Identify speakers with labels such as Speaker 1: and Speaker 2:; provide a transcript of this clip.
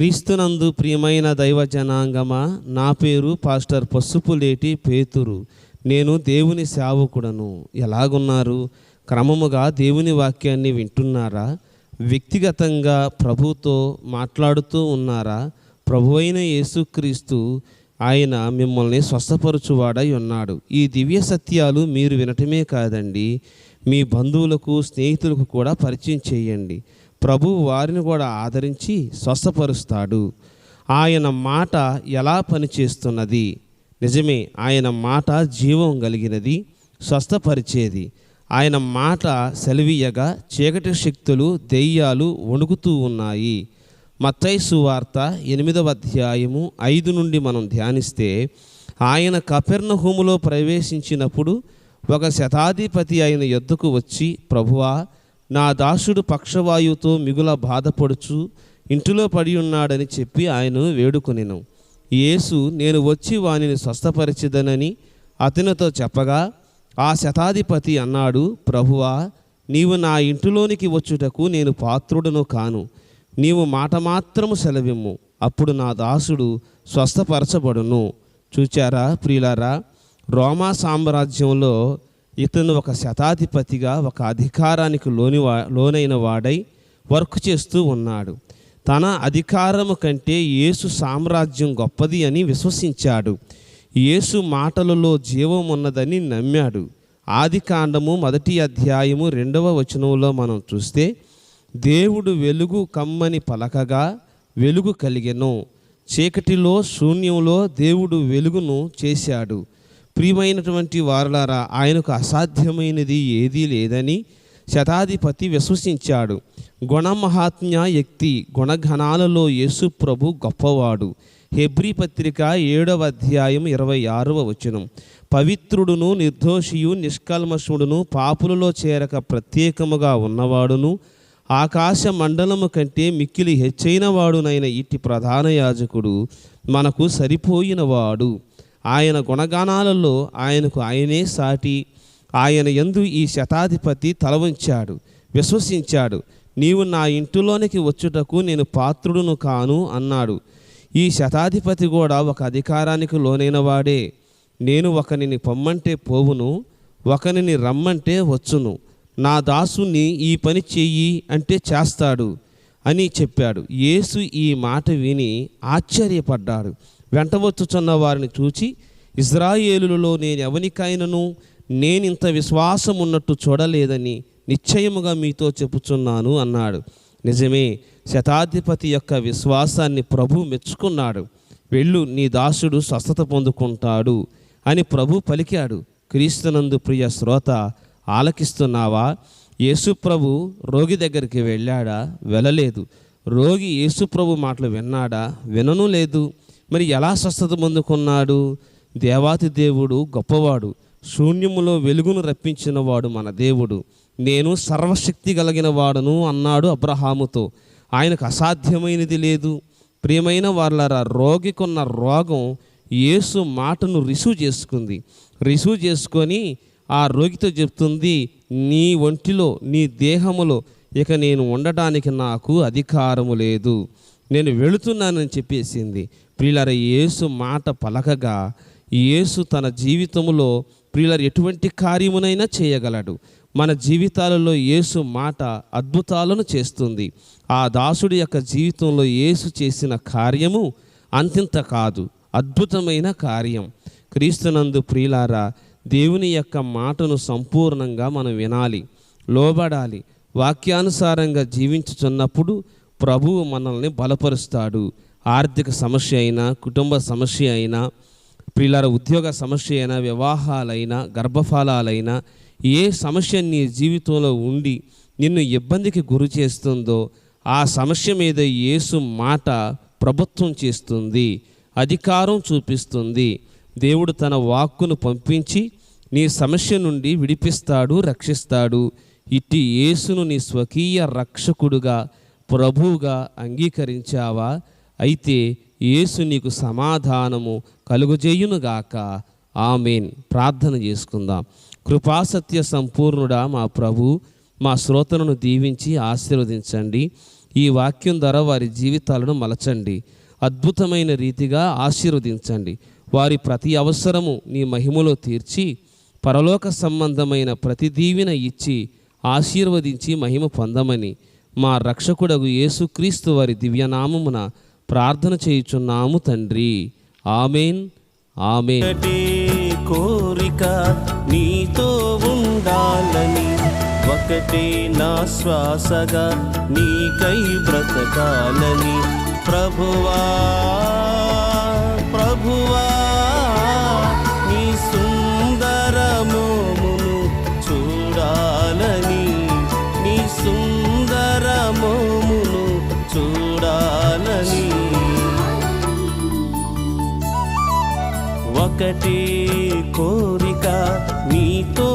Speaker 1: క్రీస్తునందు ప్రియమైన దైవ జనాంగమా నా పేరు పాస్టర్ పసుపులేటి పేతురు. నేను దేవుని సేవకుడను. ఎలాగున్నారు? క్రమముగా దేవుని వాక్యాన్ని వింటున్నారా? వ్యక్తిగతంగా ప్రభుతో మాట్లాడుతూ ఉన్నారా? ప్రభువైన యేసుక్రీస్తు ఆయన మిమ్మల్ని స్వస్థపరచువాడై ఉన్నాడు. ఈ దివ్య సత్యాలు మీరు వినటమే కాదండి. మీ బంధువులకు స్నేహితులకు కూడా పరిచయం చేయండి. ప్రభు వారిని కూడా ఆదరించి స్వస్థపరుస్తాడు. ఆయన మాట ఎలా పనిచేస్తున్నది? నిజమే ఆయన మాట జీవం కలిగినది స్వస్థపరిచేది. ఆయన మాట సెలవీయగా చీకటి శక్తులు దెయ్యాలు వణుకుతూ ఉన్నాయి. మత్తైసు వార్త ఎనిమిదవ అధ్యాయము ఐదు నుండి మనం ధ్యానిస్తే ఆయన కపెర్ణహూములో ప్రవేశించినప్పుడు ఒక శతాధిపతి ఆయన యొద్దకు వచ్చి ప్రభువా నా దాసుడు పక్షవాయువుతో మిగుల బాధపడుచు ఇంటిలో పడి ఉన్నాడని చెప్పి ఆయనను వేడుకొనిను. యేసు నేను వచ్చి వానిని స్వస్థపరిచిదనని అతనితో చెప్పగా ఆ శతాధిపతి అన్నాడు ప్రభువా నీవు నా ఇంటిలోనికి వచ్చుటకు నేను పాత్రుడను కాను. నీవు మాట మాత్రము సెలవిమ్ము. అప్పుడు నా దాసుడు స్వస్థపరచబడును. చూచారా ప్రియులారా రోమా సామ్రాజ్యంలో ఇతను ఒక శతాధిపతిగా ఒక అధికారానికి లోని వా లోనైన వాడై వర్క్ చేస్తూ ఉన్నాడు. తన అధికారము కంటే యేసు సామ్రాజ్యం గొప్పది అని విశ్వసించాడు. యేసు మాటలలో జీవం ఉన్నదని నమ్మాడు. ఆది కాండము మొదటి అధ్యాయము రెండవ వచనంలో మనం చూస్తే దేవుడు వెలుగు కమ్మని పలకగా వెలుగు కలిగెను. చీకటిలో శూన్యంలో దేవుడు వెలుగును చేశాడు. ప్రియమైనటువంటి వారలారా ఆయనకు అసాధ్యమైనది ఏదీ లేదని శతాధిపతి విశ్వసించాడు. గుణమహాత్మ్య వ్యక్తి గుణగణాలలో యేసు ప్రభు గొప్పవాడు. హెబ్రీ పత్రిక ఏడవ అధ్యాయం ఇరవై ఆరవ వచనం. పవిత్రుడును నిర్దోషియు నిష్కల్మషుడును పాపులలో చేరక ప్రత్యేకముగా ఉన్నవాడును ఆకాశ మండలము కంటే మిక్కిలి హెచ్చైన వాడునైన ఇట్టి ప్రధాన యాజకుడు మనకు సరిపోయినవాడు. ఆయన గుణగానాలలో ఆయనకు ఆయనే సాటి. ఆయన ఎందు ఈ శతాధిపతి తలవంచాడు విశ్వసించాడు. నీవు నా ఇంటిలోనికి వచ్చుటకు నేను పాత్రుడును కాను అన్నాడు. ఈ శతాధిపతి కూడా ఒక అధికారానికి లోనైన వాడే. నేను ఒకనిని పొమ్మంటే పోవును ఒకనిని రమ్మంటే వచ్చును. నా దాసుని ఈ పని చెయ్యి అంటే చేస్తాడు అని చెప్పాడు. యేసు ఈ మాట విని ఆశ్చర్యపడ్డాడు. వెంట వచ్చుచున్న వారిని చూచి ఇజ్రాయేలులలో నేను ఎవనికైనను ఇంత విశ్వాసం ఉన్నట్టు చూడలేదని నిశ్చయముగా మీతో చెప్పుచున్నాను అన్నాడు. నిజమే శతాధిపతి యొక్క విశ్వాసాన్ని ప్రభు మెచ్చుకున్నాడు. వెళ్ళు నీ దాసుడు స్వస్థత పొందుకుంటాడు అని ప్రభు పలికాడు. క్రీస్తునందు ప్రియ శ్రోత ఆలకిస్తున్నావా? యేసుప్రభు రోగి దగ్గరికి వెళ్ళాడా? వెళ్ళలేదు. రోగి యేసుప్రభు మాటలు విన్నాడా? వినను లేదు. మరి ఎలా స్వస్థత పొందుకున్నాడు? దేవాతి దేవుడు గొప్పవాడు. శూన్యములో వెలుగును రప్పించిన వాడు మన దేవుడు. నేను సర్వశక్తి కలిగిన వాడను అన్నాడు అబ్రహాముతో. ఆయనకు అసాధ్యమైనది లేదు. ప్రియమైన వాళ్ళరా రోగికున్న రోగం యేసు మాటను రిసీవ్ చేసుకుంది. రిసీవ్ చేసుకొని ఆ రోగితో చెప్తుంది నీ ఒంటిలో నీ దేహములో ఇక నేను ఉండటానికి నాకు అధికారము లేదు. నేను వెళుతున్నానని చెప్పేసింది. ప్రియులర యేసు మాట పలకగా యేసు తన జీవితంలో ప్రియులర్ ఎటువంటి కార్యమునైనా చేయగలడు. మన జీవితాలలో యేసు మాట అద్భుతాలను చేస్తుంది. ఆ దాసుడి యొక్క జీవితంలో యేసు చేసిన కార్యము అంతింత కాదు అద్భుతమైన కార్యం. క్రీస్తునందు ప్రియులారా దేవుని యొక్క మాటను సంపూర్ణంగా మనం వినాలి లోబడాలి. వాక్యానుసారంగా జీవించుచున్నప్పుడు ప్రభువు మనల్ని బలపరుస్తాడు. ఆర్థిక సమస్య అయినా కుటుంబ సమస్య అయినా పిల్లల ఉద్యోగ సమస్య అయినా వివాహాలైనా గర్భఫలాలైనా ఏ సమస్య నీ జీవితంలో ఉండి నిన్ను ఇబ్బందికి గురి చేస్తుందో ఆ సమస్య మీద యేసు మాట ప్రభుత్వం చేస్తుంది అధికారం చూపిస్తుంది. దేవుడు తన వాక్కును పంపించి నీ సమస్య నుండి విడిపిస్తాడు రక్షిస్తాడు. ఇట్టి యేసును నీ స్వకీయ రక్షకుడుగా ప్రభువుగా అంగీకరించావా? అయితే యేసు నీకు సమాధానము కలుగుజేయునుగాక. ఆమెన్. ప్రార్థన చేసుకుందాం. కృపాసత్య సంపూర్ణుడా మా ప్రభు మా శ్రోతలను దీవించి ఆశీర్వదించండి. ఈ వాక్యం ద్వారా వారి జీవితాలను మలచండి. అద్భుతమైన రీతిగా ఆశీర్వదించండి. వారి ప్రతి అవసరము నీ మహిమలో తీర్చి పరలోక సంబంధమైన ప్రతి దీవెన ఇచ్చి ఆశీర్వదించి మహిమ పొందమని మా రక్షకుడగు యేసుక్రీస్తు వారి దివ్యనామమున ప్రార్థన చేయుచున్నాము తండ్రి. ఆమెన్. ఆమెన్.
Speaker 2: కోరిక నీతో ఉండాలని ఒకటే నా శ్వాసగా నీకై బ్రతకాలని ప్రభువా చూడాలని. ఒకటి కోరిక నీతో